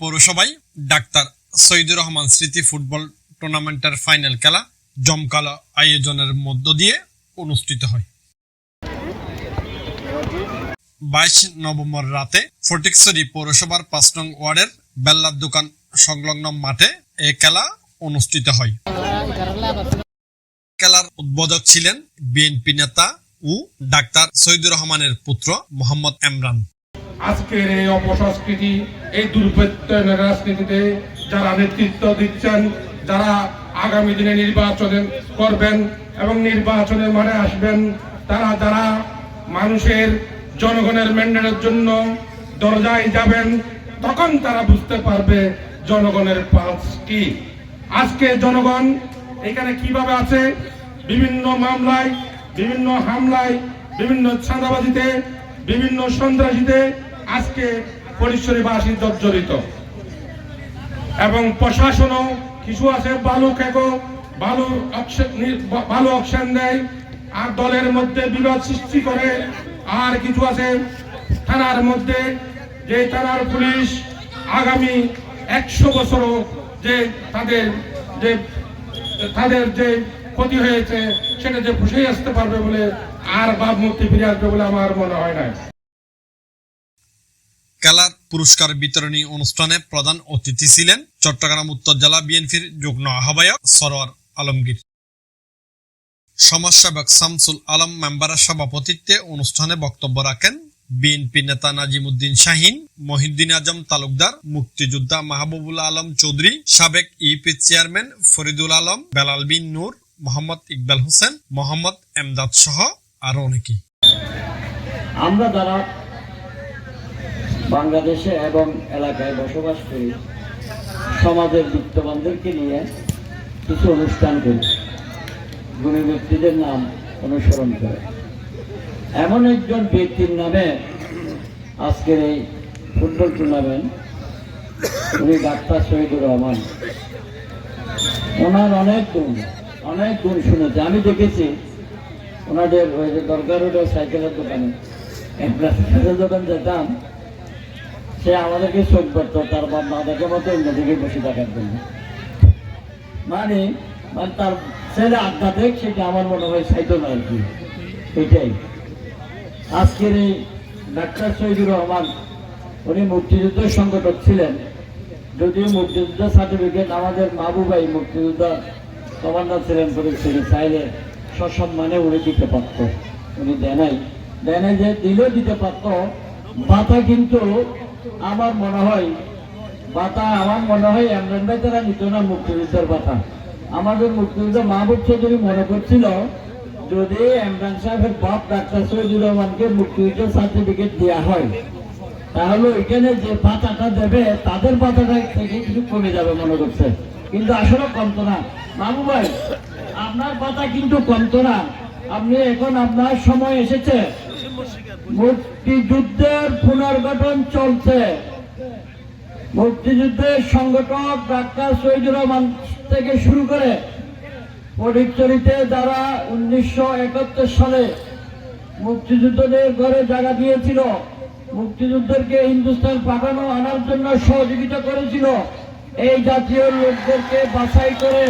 পৌরসভায় ডাক্তার রহমান স্মৃতি ফুটবল টুর্নামেন্টের ফাইনাল খেলা আয়োজনের মধ্য দিয়ে বাইশ নভেম্বর রাতে ফটিকছড়ি পৌরসভার পাঁচ নং ওয়ার্ডের বেল্লার দোকান সংলগ্ন মাঠে এ খেলা অনুষ্ঠিত হয়। খেলার উদ্বোধক ছিলেন বিএনপি নেতা ও ডাক্তার সৈদুর রহমানের পুত্র মোহাম্মদ এমরান আজকের এই অপসংস্কৃতি, এই দুর্বৃত্তায়নের রাজনীতিতে যারা নেতৃত্ব দিচ্ছেন, যারা আগামী দিনে নির্বাচন করবেন এবং নির্বাচনের মাঠে আসবেন, তারা যারা মানুষের জনগণের ম্যান্ডেটের জন্য দরজায় যাবেন, তখন তারা বুঝতে পারবে জনগণের পালস কি। আজকে জনগণ এখানে কীভাবে আছে? বিভিন্ন মামলায় বিভিন্ন হামলায়, বিভিন্ন চাঁদাবাজিতে বিভিন্ন সন্ত্রাসীতে আজকে পরিসরবাসী জর্জরিত। এবং প্রশাসনও কিছু আছে, বালু খেকো, বালু বালু অকশন দেয়, আর দলের মধ্যে বিবাদ সৃষ্টি করে, আর কিছু আছে থানার মধ্যে, যে থানার পুলিশ আগামী একশো বছরও যে তাদের যে তাদের যে ক্ষতি হয়েছে, সেটা যে পুষে আসতে পারবে বলে আর ভাবমূর্তি ফিরে আসবে বলে আমার মনে হয় না। খেলার পুরস্কার বিতরণী অনুষ্ঠানে প্রধান অতিথি ছিলেন চট্টগ্রাম উত্তর জেলা বিএনপির যুগ্ম আহ্বায়ক সরোয়ার আলমগীর। সমাজসেবক শামসুল আলম মেম্বারের সভাপতিত্বে অনুষ্ঠানে বক্তব্য রাখেন বিএনপি নেতা নাজিমুদ্দিন শাহিন, মহিউদ্দিন আজম তালুকদার, মুক্তিযোদ্ধা মাহবুবুল আলম চৌধুরী, সাবেক ইউপি চেয়ারম্যান ফরিদুল আলম, বেলাল বিন নূর মোহাম্মদ ইকবাল হোসেন, মোহাম্মদ এমদাদ সহ আরও অনেকেই। আমরা যারা বাংলাদেশে এবং এলাকায় বসবাস করি, সমাজের বিত্তবানদেরকে নিয়ে কিছু অনুষ্ঠান করি। গুণী ব্যক্তিদের নাম অনুসরণ করে। এমন একজন ব্যক্তির নামে আজকের এই ফুটবল টুর্নামেন্ট, উনি ডাক্তার শহীদুর রহমান। ওনার অনেক গুণ। অনেক গুণ শুনেছি। আমি দেখেছি, ওনাদের ওই যে দরকার হলো সাইকেলের দোকানে। সাইকেলের দোকান যেতাম, সে আমাদেরকে চোখ করতো, তার বাপ না দেখে মতো অন্যদিকে বসে থাকার জন্য। মানে মানে তার ছেলে দেখ সেটা আমার মনে হয় না আর কি এটাই। আজকের এই ডাক্তার শহীদুর রহমান, উনি মুক্তিযুদ্ধের সংগঠক ছিলেন। যদিও মুক্তিযুদ্ধ সার্টিফিকেট আমাদের মাহবুবাই মুক্তিযুদ্ধ কমান্ডার ছিলেন পরিস্থিতি চাইলে সসম্মানে উনি দিতে পারত। উনি দেয় নাই। দেয় নাই যে দিলেও দিতে পারত। বাতা কিন্তু আমার মনে হয়, বাতা আমার মনে হয় এমরান ভাই তারা নিত না মুক্তিযুদ্ধের বাতা। আমাদের মুক্তিযুদ্ধ মাহবুব চৌধুরী মনে করছিল, যদি এমরান সাহেবের বাপ ডাক্তার শহীদুর রহমানকে মুক্তিযুদ্ধ সার্টিফিকেট দেওয়া হয়, তাহলে এখানে যে পাতাটা দেবে, তাদের পাতাটা থেকে কিছু কমে যাবে মনে করছে। কিন্তু আসলে কমতো না। বাবু ভাই, আপনার পাতা কিন্তু কমতো না। আপনি এখন আপনার সময় এসেছে। মুক্তিযুদ্ধের পুনর্গঠন চলছে। মুক্তিযুদ্ধের সংগঠক ডাক্তার শহীদুর রহমান থেকে শুরু করে ফটিকচুরিতে যারা উনিশশো একাত্তর সালে মুক্তিযুদ্ধদের ঘরে জায়গা দিয়েছিল, মুক্তিযুদ্ধকে হিন্দুস্তান পাঠানো আনার জন্য সহযোগিতা করেছিল। এই জাতীয় লোকদেরকে বাছাই করে